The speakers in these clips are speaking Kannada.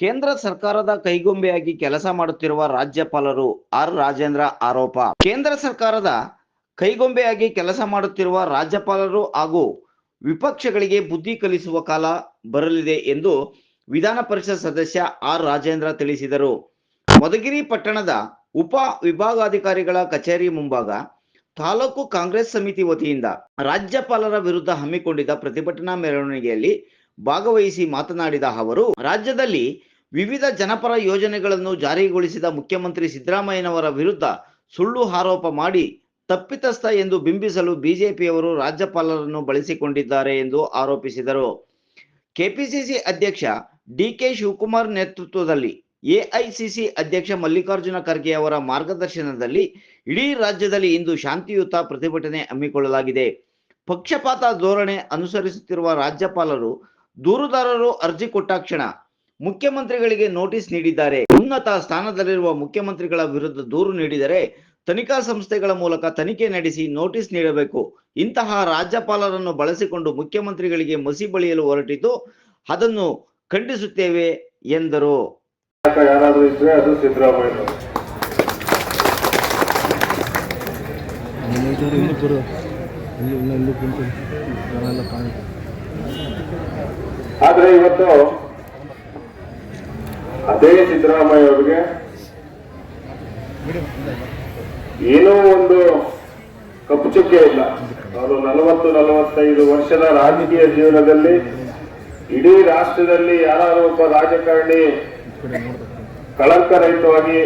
ಕೇಂದ್ರ ಸರ್ಕಾರದ ಕೈಗೊಂಬೆಯಾಗಿ ಕೆಲಸ ಮಾಡುತ್ತಿರುವ ರಾಜ್ಯಪಾಲರು ಆರ್ ರಾಜೇಂದ್ರ ಆರೋಪ. ಕೇಂದ್ರ ಸರ್ಕಾರದ ಕೈಗೊಂಬೆಯಾಗಿ ಕೆಲಸ ಮಾಡುತ್ತಿರುವ ರಾಜ್ಯಪಾಲರು ಹಾಗೂ ವಿಪಕ್ಷಗಳಿಗೆ ಬುದ್ಧಿ ಕಲಿಸುವ ಕಾಲ ಬರಲಿದೆ ಎಂದು ವಿಧಾನ ಪರಿಷತ್ ಸದಸ್ಯ ಆರ್ ರಾಜೇಂದ್ರ ತಿಳಿಸಿದರು. ಮಧುಗಿರಿ ಪಟ್ಟಣದ ಉಪ ವಿಭಾಗಾಧಿಕಾರಿಗಳ ಕಚೇರಿ ಮುಂಭಾಗ ತಾಲೂಕು ಕಾಂಗ್ರೆಸ್ ಸಮಿತಿ ವತಿಯಿಂದ ರಾಜ್ಯಪಾಲರ ವಿರುದ್ಧ ಹಮ್ಮಿಕೊಂಡಿದ್ದ ಪ್ರತಿಭಟನಾ ಮೆರವಣಿಗೆಯಲ್ಲಿ ಭಾಗವಹಿಸಿ ಮಾತನಾಡಿದ ಅವರು, ರಾಜ್ಯದಲ್ಲಿ ವಿವಿಧ ಜನಪರ ಯೋಜನೆಗಳನ್ನು ಜಾರಿಗೊಳಿಸಿದ ಮುಖ್ಯಮಂತ್ರಿ ಸಿದ್ದರಾಮಯ್ಯನವರ ವಿರುದ್ಧ ಸುಳ್ಳು ಆರೋಪ ಮಾಡಿ ತಪ್ಪಿತಸ್ಥ ಎಂದು ಬಿಂಬಿಸಲು ಬಿಜೆಪಿಯವರು ರಾಜ್ಯಪಾಲರನ್ನು ಬಳಸಿಕೊಂಡಿದ್ದಾರೆ ಎಂದು ಆರೋಪಿಸಿದರು. ಕೆಪಿಸಿಸಿ ಅಧ್ಯಕ್ಷ ಡಿಕೆ ಶಿವಕುಮಾರ್ ನೇತೃತ್ವದಲ್ಲಿ ಎಐಸಿಸಿ ಅಧ್ಯಕ್ಷ ಮಲ್ಲಿಕಾರ್ಜುನ ಖರ್ಗೆ ಅವರ ಮಾರ್ಗದರ್ಶನದಲ್ಲಿ ಇಡೀ ರಾಜ್ಯದಲ್ಲಿ ಇಂದು ಶಾಂತಿಯುತ ಪ್ರತಿಭಟನೆ ಹಮ್ಮಿಕೊಳ್ಳಲಾಗಿದೆ. ಪಕ್ಷಪಾತ ಧೋರಣೆ ಅನುಸರಿಸುತ್ತಿರುವ ರಾಜ್ಯಪಾಲರು ದೂರುದಾರರು ಅರ್ಜಿ ಕೊಟ್ಟಾಕ್ಷಣ ಮುಖ್ಯಮಂತ್ರಿಗಳಿಗೆ ನೋಟಿಸ್ ನೀಡಿದ್ದಾರೆ. ಉನ್ನತ ಸ್ಥಾನದಲ್ಲಿರುವ ಮುಖ್ಯಮಂತ್ರಿಗಳ ವಿರುದ್ಧ ದೂರು ನೀಡಿದರೆ ತನಿಖಾ ಸಂಸ್ಥೆಗಳ ಮೂಲಕ ತನಿಖೆ ನಡೆಸಿ ನೋಟಿಸ್ ನೀಡಬೇಕು. ಇಂತಹ ರಾಜ್ಯಪಾಲರನ್ನು ಬಳಸಿಕೊಂಡು ಮುಖ್ಯಮಂತ್ರಿಗಳಿಗೆ ಮಸಿ ಬಳಿಯಲು ಹೊರಟಿದ್ದು ಅದನ್ನು ಖಂಡಿಸುತ್ತೇವೆ ಎಂದರು. ಆದರೆ ಯಾರಾದ್ರೂ ಇದ್ರೆ ಅದು ಸಿದ್ದರಾಮಯ್ಯ ಇನ್ನಿಬ್ಬರು ಇನ್ನಿಬ್ಬರು ಇಲ್ಲಿ ಇಲ್ಲ ಇಲ್ಲಿ ಕುಂತು ನಾವೆಲ್ಲ ಕಾಣಿ ಆದ್ರೆ ಇವತ್ತು ಅದೇ ಸಿದ್ದರಾಮಯ್ಯ ಅವರಿಗೆ ಏನೋ ಒಂದು ಕಪ್ಪು ಚುಕ್ಕೆ ಇಲ್ಲ. ಅವರು ನಲವತ್ತು, ನಲವತ್ತೈದು ವರ್ಷದ ರಾಜಕೀಯ ಜೀವನದಲ್ಲಿ ಇಡೀ ರಾಷ್ಟ್ರದಲ್ಲಿ ಯಾರು ಒಬ್ಬ ರಾಜಕಾರಣಿ ಕಳಂಕರಹಿತವಾಗಿ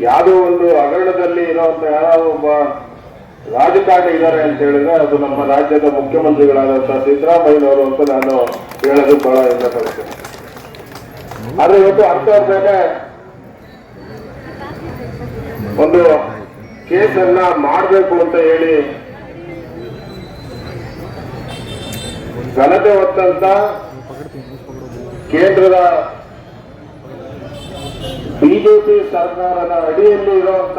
ಯಾವುದೋ ಒಂದು ಹಗರಣದಲ್ಲಿ ಇರುವಂತ ಯಾರೋ ಒಬ್ಬ ರಾಜಕಾರಣಿ ಇದ್ದಾರೆ ಅಂತ ಹೇಳಿದ್ರೆ ಅದು ನಮ್ಮ ರಾಜ್ಯದ ಮುಖ್ಯಮಂತ್ರಿಗಳಾದಂತಹ ಸಿದ್ದರಾಮಯ್ಯನವರು ಅಂತ ನಾನು ಹೇಳೋದು ಬಹಳ ಇಷ್ಟಪಡ್ತೇನೆ. ಪಡ್ತೇನೆ ಆದ್ರೆ ಇವತ್ತು ಅಂತವ್ರ ಮೇಲೆ ಒಂದು ಕೇಸನ್ನ ಮಾಡಬೇಕು ಅಂತ ಹೇಳಿ ಘನತೆ ಹೊತ್ತಂತ ಕೇಂದ್ರದ ಬಿಜೆಪಿ ಸರ್ಕಾರದ ಅಡಿಯಲ್ಲಿ ಇರುವಂತ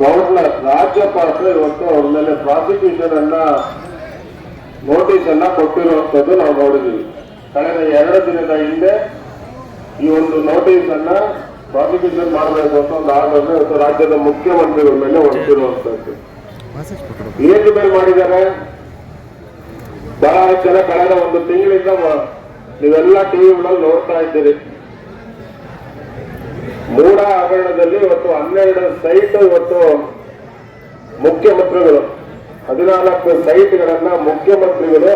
ಗವರ್ನರ್ ರಾಜ್ಯಪಾಲರು ಇವತ್ತು ಅವ್ರ ಮೇಲೆ ಪ್ರಾಸಿಕ್ಯೂಷನ್ ಅನ್ನ ನೋಟಿಸ್ ಅನ್ನ ಕೊಟ್ಟಿರುವಂತದ್ದು ನಾವು ನೋಡಿದೀವಿ ಕಳೆದ ಎರಡು ದಿನದ ಹಿಂದೆ ಈ ಒಂದು ನೋಟಿಸ್ ಅನ್ನ ಪ್ರಾಸಿಕ್ಯೂಷನ್ ಮಾಡಬೇಕು ಅಂತ ಒಂದು ಆರ್ಡರ್ ಇವತ್ತು ರಾಜ್ಯದ ಮುಖ್ಯಮಂತ್ರಿಗಳ ಮೇಲೆ ಹೊರಟಿರುವಂತದ್ದು ಏನ್ ಮೇಲೆ ಮಾಡಿದ್ದಾರೆ? ಬಹಳ ಜನ ಕಳೆದ ಒಂದು ತಿಂಗಳಿಂದ ನೀವೆಲ್ಲ ಟಿವಿಗಳಲ್ಲಿ ನೋಡ್ತಾ ಇದ್ದೀರಿ. ಮೂಡ ಆವರಣದಲ್ಲಿ ಇವತ್ತು ಹನ್ನೆರಡು ಸೈಟ್ ಇವತ್ತು ಮುಖ್ಯಮಂತ್ರಿಗಳು ಹದಿನಾಲ್ಕು ಸೈಟ್ಗಳನ್ನ ಮುಖ್ಯಮಂತ್ರಿಗಳು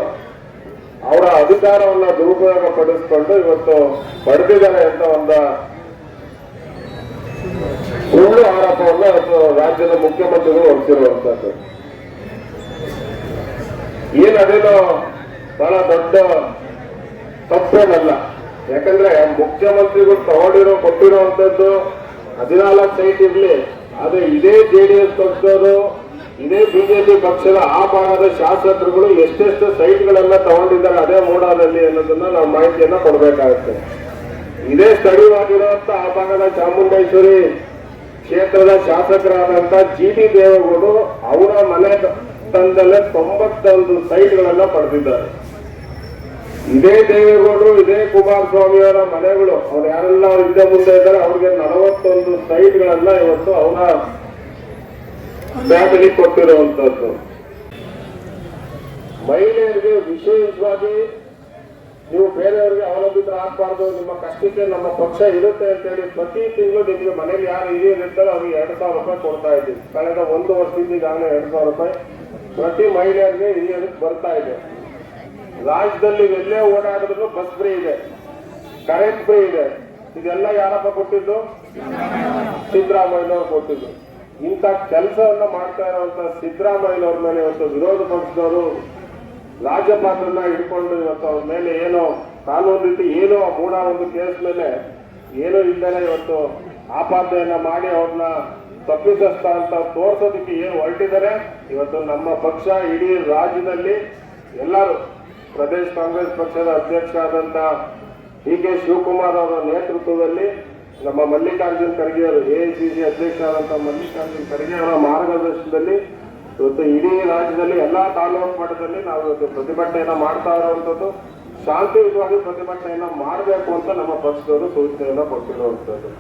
ಅವರ ಅಧಿಕಾರವನ್ನ ದುರುಪಯೋಗ ಪಡಿಸಿಕೊಂಡು ಇವತ್ತು ಪಡೆದಿದ್ದಾರೆ ಅಂತ ಒಂದು ಸುಳ್ಳು ಆರೋಪವನ್ನ ಇವತ್ತು ರಾಜ್ಯದ ಮುಖ್ಯಮಂತ್ರಿಗಳು ಹೊರತಿರುವಂತದ್ದು ಅದೇನೋ ಬಹಳ ದೊಡ್ಡ ತಪ್ಪೇನಲ್ಲ. ಯಾಕಂದ್ರೆ ಮುಖ್ಯಮಂತ್ರಿಗಳು ತಗೊಂಡಿರೋ ಕೊಟ್ಟಿರುವಂತದ್ದು ಹದಿನಾಲ್ಕು ಸೈಟ್ ಇರ್ಲಿ, ಆದ್ರೆ ಇದೇ ಜೆಡಿಎಸ್ ಪಕ್ಷದವರು ಇದೇ ಬಿಜೆಪಿ ಪಕ್ಷದ ಆ ಭಾಗದ ಶಾಸಕರುಗಳು ಎಷ್ಟೆಷ್ಟು ಸೈಟ್ಗಳೆಲ್ಲ ತಗೊಂಡಿದ್ದಾರೆ ಅದೇ ಮೂಡಾದಲ್ಲಿ ಅನ್ನೋದನ್ನ ನಾವು ಮಾಹಿತಿಯನ್ನ ಕೊಡಬೇಕಾಗುತ್ತೆ. ಇದೇ ಸ್ಥಳೀಯವಾಗಿರುವಂತ ಆ ಭಾಗದ ಚಾಮುಂಡೇಶ್ವರಿ ಕ್ಷೇತ್ರದ ಶಾಸಕರಾದಂತ ಜಿ ಡಿ ದೇವೇಗೌಡರು ಅವರ ಮನೆ ತಂದಲ್ಲೇ ತೊಂಬತ್ತೊಂದು ಸೈಟ್ಗಳನ್ನ ಪಡೆದಿದ್ದಾರೆ. ಇದೇ ದೇವೇಗೌಡರು, ಇದೇ ಕುಮಾರಸ್ವಾಮಿ ಅವರ ಮನೆಗಳು, ಅವ್ರು ಯಾರೆಲ್ಲ ಅವ್ರ ಹಿಂದೆ ಮುಂದೆ ಇದ್ದಾರೆ, ಅವ್ರಿಗೆ ನಲವತ್ತೊಂದು ಸೈಟ್ಗಳನ್ನ ಇವತ್ತು ಅವರ ಫ್ಯಾಮಿಲಿ ಕೊಟ್ಟಿರುವಂತದ್ದು. ಮಹಿಳೆಯರಿಗೆ ವಿಶೇಷವಾಗಿ ನೀವು ಬೇರೆಯವರಿಗೆ ಅವಲಂಬಿತರಾಗಬಾರ್ದು ನಿಮ್ಮ ಕಷ್ಟಕ್ಕೆ ನಮ್ಮ ಪಕ್ಷ ಇರುತ್ತೆ ಅಂತ ಹೇಳಿ ಪ್ರತಿ ತಿಂಗಳು ನಿಮಗೆ ಮನೇಲಿ ಯಾರು ಹಿರಿಯರು ಇರ್ತಾರೋ ಅವ್ರಿಗೆ ಎರಡು ಸಾವಿರ ರೂಪಾಯಿ ಕೊಡ್ತಾ ಇದ್ದೀವಿ. ಕಳೆದ ಒಂದು ವರ್ಷದಿಂದ ಈಗಾಗಲೇ ಎರಡು ಸಾವಿರ ರೂಪಾಯಿ ಪ್ರತಿ ಮಹಿಳೆಯರಿಗೆ ಹಿರಿಯರಿಗೆ ಬರ್ತಾ ಇದೆ. ರಾಜ್ಯದಲ್ಲಿ ಎಲ್ಲೇ ಓಡಾಡಿದ್ರು ಬಸ್ ಫ್ರೀ ಇದೆ, ಕರೆಂಟ್ ಫ್ರೀ ಇದೆ. ಇದೆಲ್ಲ ಯಾರಪ್ಪ ಕೊಟ್ಟಿದ್ದು? ಸಿದ್ದರಾಮಯ್ಯನವ್ರು ಕೊಟ್ಟಿದ್ದು. ಇಂಥ ಕೆಲಸವನ್ನ ಮಾಡ್ತಾ ಇರುವಂತ ಸಿದ್ದರಾಮಯ್ಯನವ್ರ ಮೇಲೆ ಇವತ್ತು ವಿರೋಧ ಪಕ್ಷದವರು ರಾಜ್ಯಪಾಲರನ್ನ ಹಿಡ್ಕೊಂಡು ಇವತ್ತು ಅವ್ರ ಮೇಲೆ ಏನೋ ಕಾನೂನು ರೀತಿ ಏನೋ ಮೂಡ ಒಂದು ಕೇಸ್ ಮೇಲೆ ಏನೋ ಇಲ್ಲದೆ ಇವತ್ತು ಆಪಾದನೆಯನ್ನ ಮಾಡಿ ಅವ್ರನ್ನ ತಪ್ಪಿತಸ್ಥ ಅಂತ ತೋರ್ಸೋದಕ್ಕೆ ಏನು ಹೊರಟಿದ್ದಾರೆ? ಇವತ್ತು ನಮ್ಮ ಪಕ್ಷ ಇಡೀ ರಾಜ್ಯದಲ್ಲಿ ಎಲ್ಲರೂ ಪ್ರದೇಶ ಕಾಂಗ್ರೆಸ್ ಪಕ್ಷದ ಅಧ್ಯಕ್ಷ ಆದಂತ ಡಿ ಕೆ ಶಿವಕುಮಾರ್ ಅವರ ನೇತೃತ್ವದಲ್ಲಿ ನಮ್ಮ ಮಲ್ಲಿಕಾರ್ಜುನ್ ಖರ್ಗೆ ಅವರು, ಎಐಸಿಸಿ ಅಧ್ಯಕ್ಷ ಆದಂತ ಮಲ್ಲಿಕಾರ್ಜುನ್ ಖರ್ಗೆ ಅವರ ಮಾರ್ಗದರ್ಶನದಲ್ಲಿ ಇವತ್ತು ಇಡೀ ರಾಜ್ಯದಲ್ಲಿ ಎಲ್ಲಾ ತಾಲೂಕು ಮಟ್ಟದಲ್ಲಿ ನಾವು ಇವತ್ತು ಪ್ರತಿಭಟನೆಯನ್ನ ಮಾಡ್ತಾ ಇರುವಂತದ್ದು, ಶಾಂತಿಯುತವಾಗಿ ಪ್ರತಿಭಟನೆಯನ್ನ ಮಾಡಬೇಕು ಅಂತ ನಮ್ಮ ಪಕ್ಷದವರು ಸೂಚನೆಯನ್ನ ಕೊಟ್ಟಿರುವಂತದ್ದು.